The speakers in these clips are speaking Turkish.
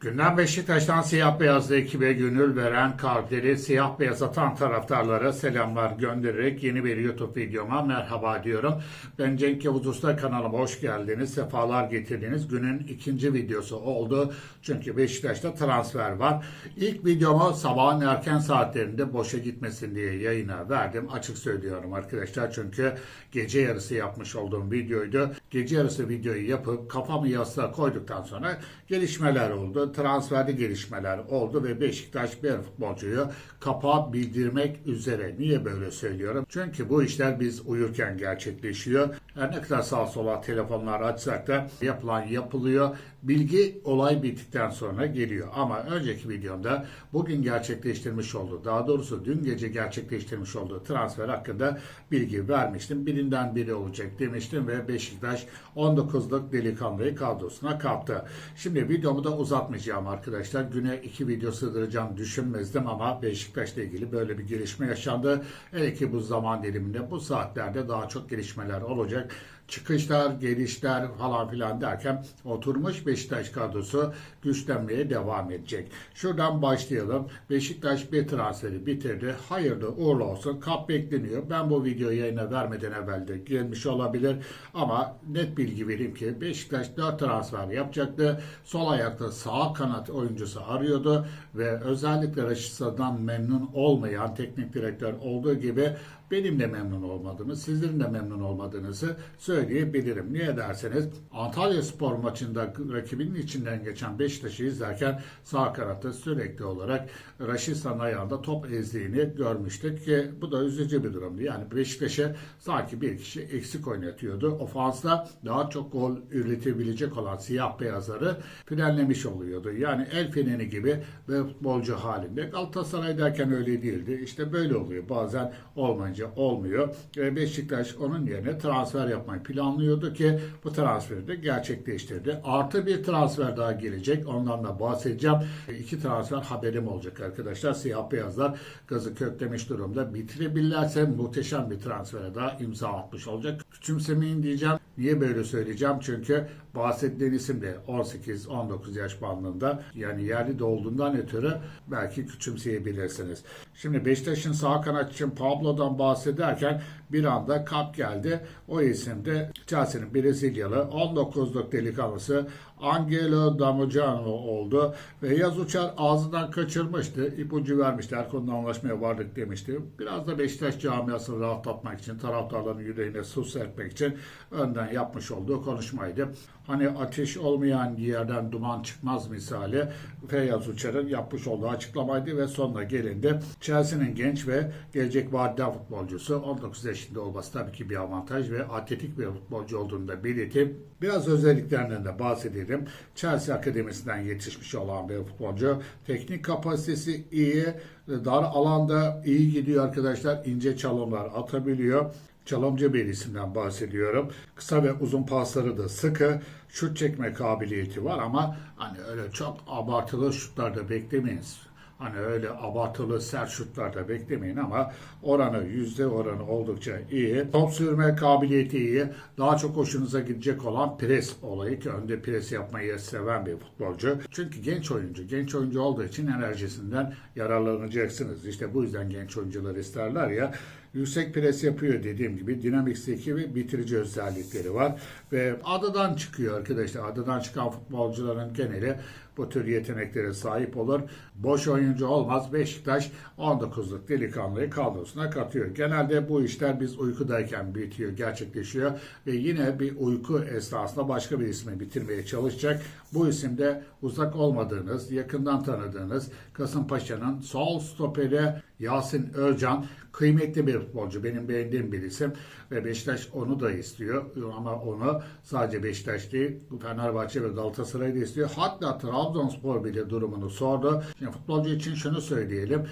Gündem Beşiktaş'tan siyah beyazlı ekibe gönül veren kalpleri siyah beyaz atan taraftarlara selamlar göndererek yeni bir YouTube videoma merhaba diyorum. Ben Cenk Yavuz Usta kanalıma hoş geldiniz, sefalar getirdiniz. Günün ikinci videosu oldu çünkü Beşiktaş'ta transfer var. İlk videomu sabahın erken saatlerinde boşa gitmesin diye yayına verdim. Açık söylüyorum arkadaşlar çünkü gece yarısı yapmış olduğum videoydu. Gece yarısı videoyu yapıp kafamı yastığa koyduktan sonra gelişmeler oldu. Transferde gelişmeler oldu ve Beşiktaş bir futbolcuyu kapağı bildirmek üzere. Niye böyle söylüyorum? Çünkü bu işler biz uyurken gerçekleşiyor. Her ne kadar sağ sola telefonlar açsak da yapılan yapılıyor. Bilgi olay bittikten sonra geliyor. Ama önceki videomda bugün gerçekleştirmiş olduğu, daha doğrusu dün gece gerçekleştirmiş olduğu transfer hakkında bilgi vermiştim. Birinden biri olacak demiştim ve Beşiktaş 19'luk delikanlıyı kadrosuna kaptı. Şimdi videomu da uzatmayacağım arkadaşlar. Güne iki video sığdıracağım düşünmezdim ama Beşiktaş'la ilgili böyle bir gelişme yaşandı. Hele ki bu zaman diliminde bu saatlerde daha çok gelişmeler olacak çıkışlar, gelişler falan filan derken oturmuş Beşiktaş kadrosu güçlenmeye devam edecek. Şuradan başlayalım. Beşiktaş bir transferi bitirdi. Hayırlı uğurlu olsun. Kap bekleniyor. Ben bu videoyu yayına vermeden evvel de gelmiş olabilir. Ama net bilgi vereyim ki Beşiktaş 4 transfer yapacaktı. Sol ayakta sağ kanat oyuncusu arıyordu ve özellikle Raşitsa'dan memnun olmayan teknik direktör olduğu gibi benim de memnun olmadığımı, sizlerin de memnun olmadığınızı söyleyebilirim. Niye derseniz Antalya Spor maçında rakibinin içinden geçen Beşiktaş'ı izlerken sağ kanatta sürekli olarak Raşitsa'nın ayağında top ezdiğini görmüştük ki bu da üzücü bir durumdu. Yani Beşiktaş'ı sanki bir kişi eksik oynatıyordu. Ofansta daha çok gol üretebilecek olan siyah beyazları frenlemiş oluyordu. Yani el feneni gibi ve futbolcu halinde. Galatasaray derken öyle değildi. İşte böyle oluyor. Bazen olmayınca olmuyor. Ve Beşiktaş onun yerine transfer yapmayı planlıyordu ki bu transferi de gerçekleştirdi. Artı bir transfer daha gelecek. Ondan da bahsedeceğim. İki transfer haberim olacak arkadaşlar. Siyah beyazlar gazı köklemiş durumda. Bitirebilirlerse muhteşem bir transfere daha imza atmış olacak. Küçümsemeyin diyeceğim. Niye böyle söyleyeceğim? Çünkü bahsedilen isim de 18-19 yaş bandında yani yerli de olduğundan ötürü belki küçümseyebilirsiniz. Şimdi Beşiktaş'ın sağ kanat için Pablo'dan bahsederken bir anda kap geldi. O isim de Chelsea'nin Brezilyalı 19'luk delikanlısı Angelo Damujano oldu ve yaz uçar ağzından kaçırmıştı. İpucu vermişti. Her konuda anlaşmaya vardık demişti. Biraz da Beşiktaş camiasını rahatlatmak için, taraftarların yüreğine su serpmek için önden yapmış olduğu konuşmaydı. Hani ateş olmayan yerden duman çıkmaz misali Feyyaz Uçar'ın yapmış olduğu açıklamaydı ve sonuna gelindi. Chelsea'nin genç ve gelecek vadeden futbolcusu 19 yaşında olması tabii ki bir avantaj ve atletik bir futbolcu olduğunu da belirtip biraz özelliklerinden de bahsedelim. Chelsea Akademisi'nden yetişmiş olan bir futbolcu. Teknik kapasitesi iyi, dar alanda iyi gidiyor arkadaşlar. ince çalımlar atabiliyor. Çalımcı bir isimden bahsediyorum. Kısa ve uzun pasları da sıkı. Şut çekme kabiliyeti var ama hani öyle çok abartılı şutlar da beklemeyiz. Hani öyle abartılı sert şutlar da beklemeyin ama oranı yüzde oranı oldukça iyi. Top sürme kabiliyeti iyi. Daha çok hoşunuza gidecek olan pres olayı ki önde pres yapmayı seven bir futbolcu. Çünkü genç oyuncu. Genç oyuncu olduğu için enerjisinden yararlanacaksınız. İşte bu yüzden genç oyuncular isterler ya. Yüksek pres yapıyor dediğim gibi dinamik zeki ve bitirici özellikleri var. Ve adadan çıkıyor arkadaşlar. Adadan çıkan futbolcuların geneli bu tür yeteneklere sahip olur. Boş oyuncu olmaz. Beşiktaş 19'luk delikanlıyı kadrosuna katıyor. Genelde bu işler biz uykudayken bitiyor, gerçekleşiyor ve yine bir uyku esnasında başka bir ismi bitirmeye çalışacak. Bu isimde uzak olmadığınız, yakından tanıdığınız Kasımpaşa'nın sol stoperi Yasin Özcan kıymetli bir futbolcu. Benim beğendiğim bir isim ve Beşiktaş onu da istiyor ama onu sadece Beşiktaş değil Fenerbahçe ve Galatasaray da istiyor. Hatta Trabzonspor bile durumunu sordu. Şimdi futbolcu için şunu söyleyelim.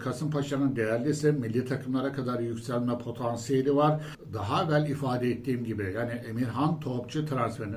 Kasımpaşa'nın değerli ise milli takımlara kadar yükselme potansiyeli var. Daha evvel ifade ettiğim gibi yani Emirhan topçu transferini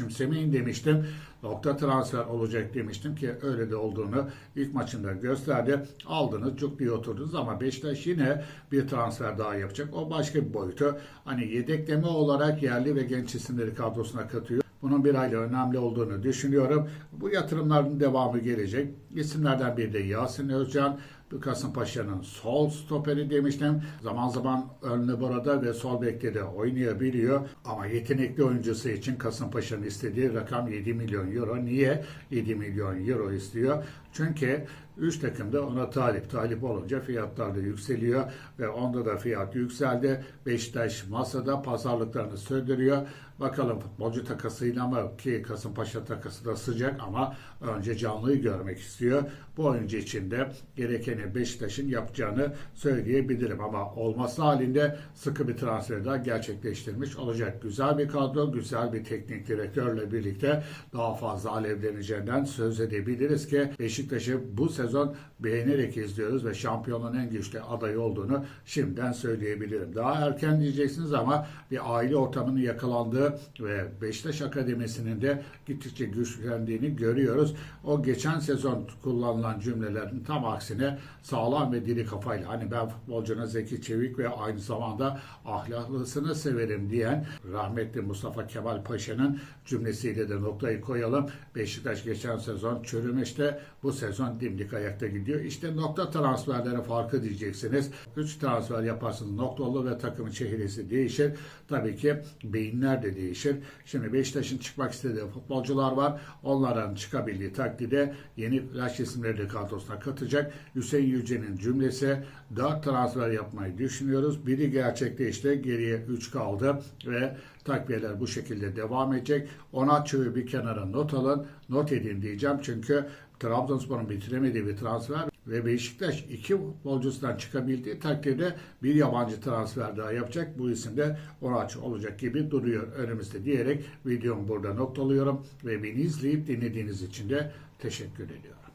küçümsemeyin demiştim. Nokta transfer olacak demiştim ki öyle de olduğunu ilk maçında gösterdi. Aldınız çok bir oturdunuz ama Beşiktaş yine bir transfer daha yapacak. O başka bir boyutu. Hani yedekleme olarak yerli ve genç isimleri kadrosuna katıyor. Bunun bir aylık önemli olduğunu düşünüyorum. Bu yatırımların devamı gelecek. İsimlerden biri de Yasin Özcan. Kasımpaşa'nın sol stoperi demiştim. Zaman zaman ön libero'da ve sol bekte de oynayabiliyor. Ama yetenekli oyuncusu için Kasımpaşa'nın istediği rakam 7 milyon euro. Niye 7 milyon euro istiyor? Çünkü 3 takım da ona talip. Talip olunca fiyatlar da yükseliyor ve onda da fiyat yükseldi. Beşiktaş masada pazarlıklarını sürdürüyor. Bakalım futbolcu takasıyla mı ki Kasımpaşa takası da sıcak ama önce canlıyı görmek istiyor. Bu oyuncu için de gerekeni Beşiktaş'ın yapacağını söyleyebilirim ama olması halinde sıkı bir transfer daha gerçekleştirmiş olacak. Güzel bir kadro, güzel bir teknik direktörle birlikte daha fazla alevleneceğinden söz edebiliriz ki Beşiktaş'ı bu sezon beğenerek izliyoruz ve şampiyonun en güçlü adayı olduğunu şimdiden söyleyebilirim. Daha erken diyeceksiniz ama bir aile ortamının yakalandığı ve Beşiktaş Akademisi'nin de gittikçe güçlendiğini görüyoruz. O geçen sezon kullanılan cümlelerin tam aksine sağlam ve diri kafayla hani ben futbolcuna zeki, çevik ve aynı zamanda ahlaklısını severim diyen rahmetli Mustafa Kemal Paşa'nın cümlesiyle de noktayı koyalım. Beşiktaş geçen sezon çürümüşte bu sezon dimdik ayakta gidiyor. İşte nokta transferleri farkı diyeceksiniz. 3 transfer yaparsınız nokta ve takımın çehresi değişir. Tabii ki beyinler de değişir. Şimdi Beşiktaş'ın çıkmak istediği futbolcular var. Onların çıkabildiği takdirde yeni flash isimleri de kadrosuna katacak. Hüseyin Yüce'nin cümlesi 4 transfer yapmayı düşünüyoruz. Biri gerçekleşti. Geriye 3 kaldı ve takviyeler bu şekilde devam edecek. Onatçı'yı bir kenara not alın. Not edin diyeceğim çünkü Trabzonspor'un bitiremediği bir transfer ve Beşiktaş iki futbolcusundan çıkabildiği takdirde bir yabancı transfer daha yapacak. Bu isim de Onatçı olacak gibi duruyor önümüzde diyerek videomu burada noktalıyorum ve beni izleyip dinlediğiniz için de teşekkür ediyorum.